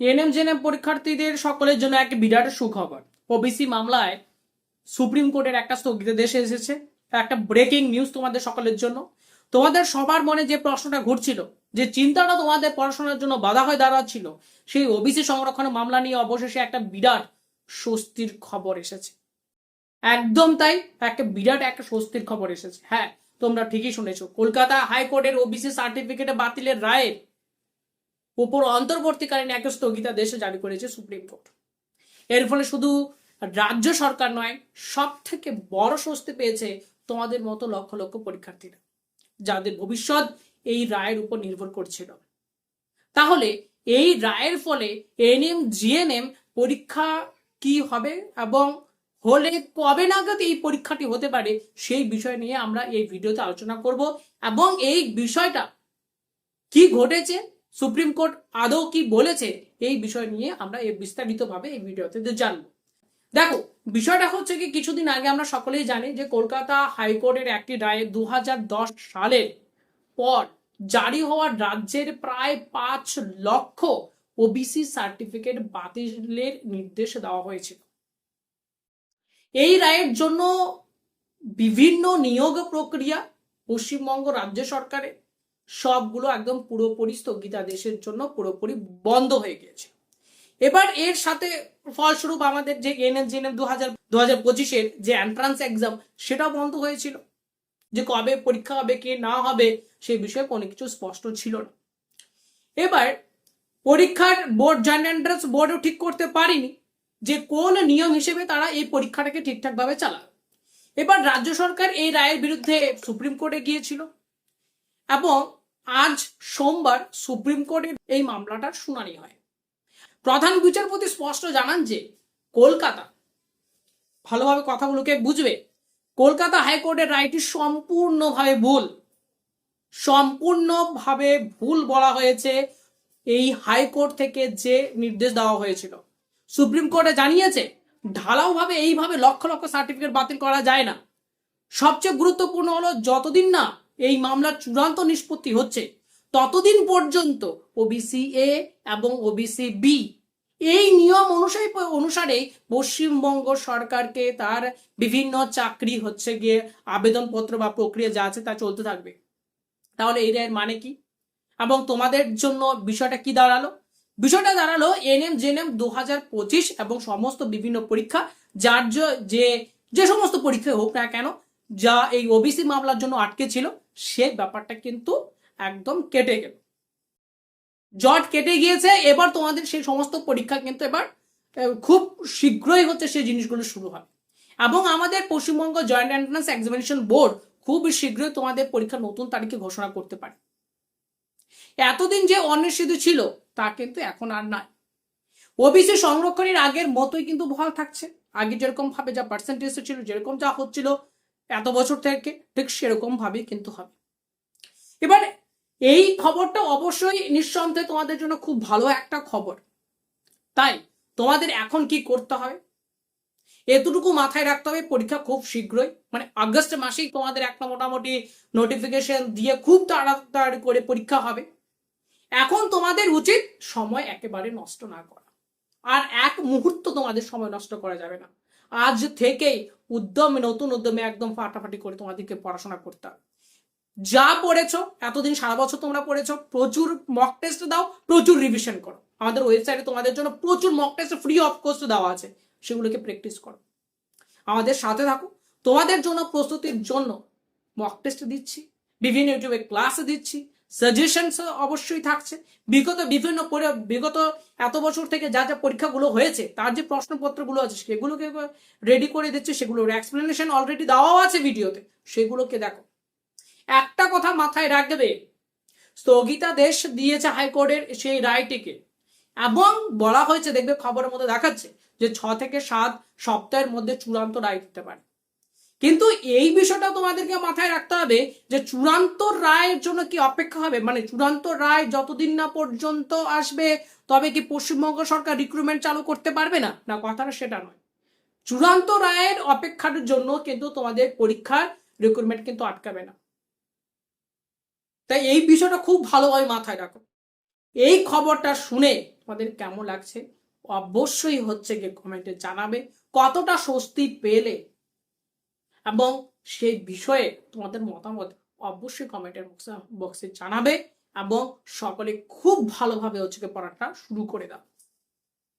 NM GNM পরীক্ষার্থীদের সকলের জন্য এক বিরাট সুখবর। ওবিসি মামলায় সুপ্রিম কোর্টের একটা স্থগিতাদেশ এসেছে। একটা ব্রেকিং নিউজ তোমাদের সকলের জন্য। তোমাদের সবার মনে যে প্রশ্নটা ঘুরছিল, যে চিন্তাটা তোমাদের পড়াশোনার জন্য বাধা হয়ে দাঁড়াচ্ছিল, সেই ওবিসি সংরক্ষণের মামলা নিয়ে অবশেষে একটা বিরাট স্বস্তির খবর এসেছে। একদম তাই, একটা বিরাট একটা স্বস্তির খবর এসেছে। হ্যাঁ তোমরা ঠিকই শুনেছো, কলকাতা হাইকোর্টের ওবিসি সার্টিফিকেটে বাতিলের রায়ের উপর অন্তর্বর্তীকালীন এক স্থগিতাদেশ জারি করেছে সুপ্রিম কোর্ট। এর ফলে শুধু রাজ্য সরকার নয় সব থেকে বড় স্বস্তি পেয়েছে তোমাদের মতো লক্ষ লক্ষ পরীক্ষার্থীরা, যাদের ভবিষ্যৎ এই রায়ের উপর নির্ভর করছিল। তাহলে এই রায়ের ফলে এনএম, জিএনএম পরীক্ষা কি হবে এবং হলে কবে নাগাদ এই পরীক্ষাটি হতে পারে, সেই বিষয় নিয়ে আমরা এই ভিডিওতে আলোচনা করব এবং এই বিষয়টা কি ঘটেছে সুপ্রিম কোর্ট আদৌ কি বলেছে? এই বিষয় নিয়ে আমরা বিস্তারিতভাবে এই ভিডিওতে জানব। দেখো, বিষয়টা হচ্ছে কি, কিছুদিন আগে আমরা সকলেই জানি যে কলকাতা হাইকোর্টের একটি রায়ে দু সালের পর জারি হওয়া রাজ্যের প্রায় পাঁচ লক্ষ ওবিসি সার্টিফিকেট বাতিলের নির্দেশ দেওয়া হয়েছিল। এই রায়ের জন্য বিভিন্ন নিয়োগ প্রক্রিয়া পশ্চিমবঙ্গ রাজ্য সরকারের সবগুলো একদম পুরোপুরি স্থগিতাদেশের জন্য পুরোপুরি বন্ধ হয়ে গিয়েছে। এবার এর সাথে ফলস্বরূপ আমাদের যে এনএস জেনএম দু হাজার দু হাজার পঁচিশের যে এন্ট্রান্স এক্সাম সেটাও বন্ধ হয়েছিল। যে কবে পরীক্ষা হবে, কে না হবে, সেই বিষয়ে কোনো কিছু স্পষ্ট ছিল না। এবার পরীক্ষার বোর্ড জয়েন্ট এন্ট্রান্স বোর্ডও ঠিক করতে পারিনি যে কোন নিয়ম হিসেবে তারা এই পরীক্ষাটাকে ঠিকঠাকভাবে চালাবে। এবার রাজ্য সরকার এই রায়ের বিরুদ্ধে সুপ্রিম কোর্টে গিয়েছিল এবং আজ সোমবার সুপ্রিম কোর্টের এই মামলাটার শুনানি হয়। প্রধান বিচারপতি স্পষ্ট জানান যে কলকাতা, ভালোভাবে কথাগুলোকে বুঝবে, কলকাতা হাইকোর্টের রায়টি সম্পূর্ণভাবে ভুল। সম্পূর্ণভাবে ভুল বলা হয়েছে এই হাইকোর্ট থেকে যে নির্দেশ দেওয়া হয়েছিল। সুপ্রিম কোর্টে জানিয়েছে, ঢালাওভাবে এইভাবে লক্ষ লক্ষ সার্টিফিকেট বাতিল করা যায় না। সবচেয়ে গুরুত্বপূর্ণ হলো, যতদিন না এই মামলার চূড়ান্ত নিষ্পত্তি হচ্ছে। ততদিন পর্যন্ত ওবিসি এ এবং ওবিসি বি এই নিয়ম অনুসারে অনুসারে পশ্চিমবঙ্গ সরকারকে তার বিভিন্ন চাকরি হচ্ছে গিয়ে আবেদনপত্র বা প্রক্রিয়া যা আছে তা চলতে থাকবে। তাহলে এই রায়ের মানে কি? এবং তোমাদের জন্য বিষয়টা কি দাঁড়াল? বিষয়টা দাঁড়াল এনএম জেনএম দু হাজার পঁচিশ এবং সমস্ত বিভিন্ন পরীক্ষা, যার যে যে সমস্ত পরীক্ষা হোক না কেন, যা এই ওবিসি মামলার জন্য আটকে ছিল সে ব্যাপারটা কিন্তু একদম কেটে গেল। জট কেটে গিয়েছে, এবার তোমাদের সেই সমস্ত পরীক্ষা কিন্তু এবার খুব শীঘ্রই হচ্ছে সেই জিনিসগুলো শুরু হবে। এবং আমাদের Paschimbanga joint entrance examination board খুব শীঘ্রই তোমাদের পরীক্ষার নতুন তারিখে ঘোষণা করতে পারে। এতদিন যে অনিশ্চিত ছিল, তা কিন্তু এখন আর নাই। ওবিসি সংরক্ষণের আগের মতোই কিন্তু বহাল থাকছে। আগে যেরকম ভাবে যা পার্সেন্টেজ ছিল যেরকম যা হচ্ছিল এত বছর থেকে ঠিক সেরকম ভাবেই কিন্তু হবে। এবার এই খবরটা অবশ্যই নিঃসন্দেহে তোমাদের জন্য খুব ভালো একটা খবর। তাই তোমাদের এখন কি করতে হবে? এতটুকু মাথায় রাখতে হবে পরীক্ষা খুব শীঘ্রই মানে আগস্ট মাসেই তোমাদের একটা মোটামুটি নোটিফিকেশন দিয়ে খুব তাড়াতাড়ি করে পরীক্ষা হবে। এখন তোমাদের উচিত সময় একেবারে নষ্ট না করা। আর এক মুহূর্ত তোমাদের সময় নষ্ট করা যাবে না। আজ থেকেই উদ্যমে, নতুন উদ্যমে একদম ফাটাফাটি করে তোমাদেরকে পড়াশোনা করতে হবে। যা পড়েছো, এতদিন সারা বছর তোমরা পড়েছো, প্রচুর মক টেস্ট দাও, প্রচুর রিভিশন করো। আমাদের ওয়েবসাইটে তোমাদের জন্য প্রচুর mock test free of course দেওয়া আছে। সেগুলোকে প্র্যাকটিস করো। আমাদের সাথে থাকো। তোমাদের জন্য প্রস্তুতির জন্য মক টেস্ট দিচ্ছি। বিভিন্ন ইউটিউবে ক্লাস দিচ্ছি। সাজেশনস অবশ্যই থাকছে। বিগত বিভিন্ন বিগত এত বছর থেকে যা যা পরীক্ষাগুলো হয়েছে, তার যে প্রশ্নপত্রগুলো আছে, সেগুলোকে রেডি করে দিচ্ছে, সেগুলোর এক্সপ্লেনেশন অলরেডি দেওয়াও আছে ভিডিওতে, সেগুলোকে দেখো। একটা কথা মাথায় রাখবে স্থগিতাদেশ দিয়েছে হাইকোর্টের সেই রায়টিকে। এবং বলা হয়েছে, দেখবে খবরের মধ্যে দেখাচ্ছে, যে ছ থেকে সাত সপ্তাহের মধ্যে চূড়ান্ত রায় দিতে পারে। কিন্তু এই বিষয়টা তোমাদেরকে মাথায় রাখতে হবে যে চূড়ান্ত রায়ের জন্য কি অপেক্ষা হবে? মানে চূড়ান্ত রায় যতদিন না পর্যন্ত আসবে, তবে কি পশ্চিমবঙ্গ সরকার রিক্রুটমেন্ট চালু করতে পারবে না? না, কথাটা সেটা নয়। চূড়ান্ত রায়ের অপেক্ষার জন্য কিন্তু তোমাদের পরীক্ষার রিক্রুটমেন্ট কিন্তু আটকাবে না। তাই এই বিষয়টা খুব ভালোভাবে মাথায় রাখো। এই খবরটা শুনে তোমাদের কেমন লাগছে? অবশ্যই হচ্ছে গিয়ে কমেন্টে জানাবে। কতটা স্বস্তি পেলে এবং সেই বিষয়ে তোমাদের মতামত অবশ্যই কমেন্টের বক্সে জানাবে এবং সকলে খুব ভালোভাবে হচ্ছে পড়াটা শুরু করে দাও।